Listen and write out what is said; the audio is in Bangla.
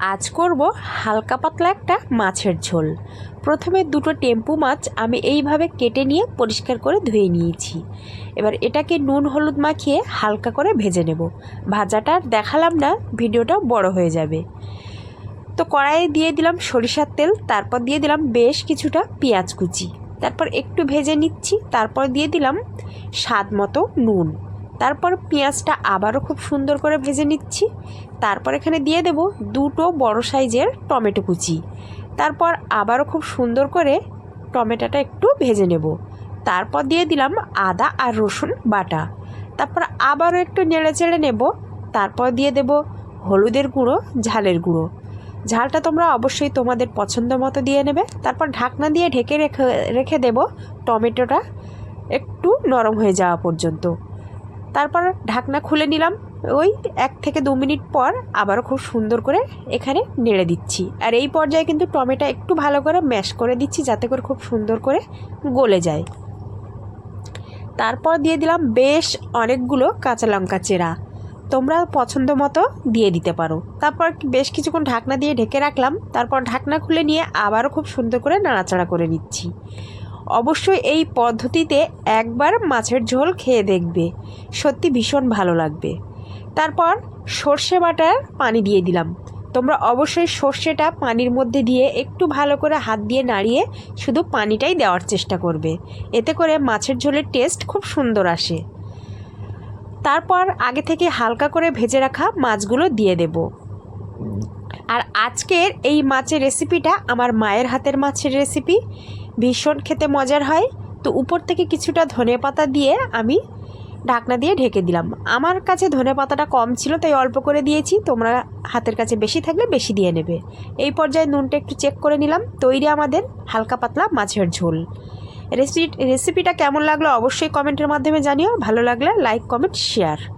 আজ করব হালকা পাতলা একটা মাছের ঝোল। প্রথমে দুটো টেম্পু মাছ আমি এইভাবে কেটে নিয়ে পরিষ্কার করে ধুয়ে নিয়েছি। এবার এটাকে নুন হলুদ মাখিয়ে হালকা করে ভেজে নেব। ভাজাটা দেখালাম না, ভিডিওটা বড় হয়ে যাবে। তো কড়াইয়ে দিয়ে দিলাম সরিষার তেল, তারপর দিয়ে দিলাম বেশ কিছুটা পেঁয়াজ কুচি। তারপর একটু ভেজে নিচ্ছি, তারপর দিয়ে দিলাম স্বাদ মতো নুন। তারপর পেঁয়াজটা আবারও খুব সুন্দর করে ভেজে নিচ্ছি। তারপর এখানে দিয়ে দেব দুটো বড় সাইজের টমেটো কুচি। তারপর আবারও খুব সুন্দর করে টমেটোটা একটু ভেজে নেব। তারপর দিয়ে দিলাম আদা আর রসুন বাটা। তারপর আবারও একটু নেড়ে চেড়ে নেব। তারপর দিয়ে দেব হলুদের গুঁড়ো, ঝালের গুঁড়ো। ঝালটা তোমরা অবশ্যই তোমাদের পছন্দ মতো দিয়ে নেবে। তারপর ঢাকনা দিয়ে ঢেকে রেখে রেখে দেব টমেটোটা একটু নরম হয়ে যাওয়া পর্যন্ত। তারপর ঢাকনা খুলে নিলাম। ওই এক থেকে দু মিনিট পর আবারও খুব সুন্দর করে এখানে নেড়ে দিচ্ছি। আর এই পর্যায়ে কিন্তু টমেটো একটু ভালো করে ম্যাশ করে দিচ্ছি যাতে করে খুব সুন্দর করে গলে যায়। তারপর দিয়ে দিলাম বেশ অনেকগুলো কাঁচা লঙ্কা চেরা। তোমরা পছন্দ মতো দিয়ে দিতে পারো। তারপর বেশ কিছুক্ষণ ঢাকনা দিয়ে ঢেকে রাখলাম। তারপর ঢাকনা খুলে নিয়ে আবারও খুব সুন্দর করে নাড়াচাড়া করে নিচ্ছি। অবশ্যই এই পদ্ধতিতে একবার মাছের ঝোল খেয়ে দেখবে। সত্যি ভীষণ ভালো লাগবে। তারপর সর্ষে বাটার পানি দিয়ে দিলাম। তোমরা অবশ্যই সর্ষেটা পানির মধ্যে দিয়ে একটু ভালো করে হাত দিয়ে নাড়িয়ে শুধু পানিটাই দেওয়ার চেষ্টা করবে। এতে করে মাছের ঝোলের টেস্ট খুব সুন্দর আসে। তারপর আগে থেকে হালকা করে ভেজে রাখা মাছগুলো দিয়ে দেব। আর আজকের এই মাছের রেসিপিটা আমার মায়ের হাতের মাছের রেসিপি ভীষণ খেতে মজার হয়। তো উপর থেকে কিছুটা ধনে পাতা দিয়ে আমি ঢাকনা দিয়ে ঢেকে দিলাম। আমার কাছে ধনে পাতাটা কম ছিল, তাই অল্প করে দিয়েছি। তোমরা হাতের কাছে বেশি থাকলে বেশি দিয়ে নেবে। এই পর্যায়ে নুনটা একটু চেক করে নিলাম। তৈরি আমাদের হালকা পাতলা মাছের ঝোল। রেসিপি, রেসিপিটা কেমন লাগল অবশ্যই কমেন্টের মাধ্যমে জানিও। ভালো লাগলে লাইক, কমেন্ট, শেয়ার।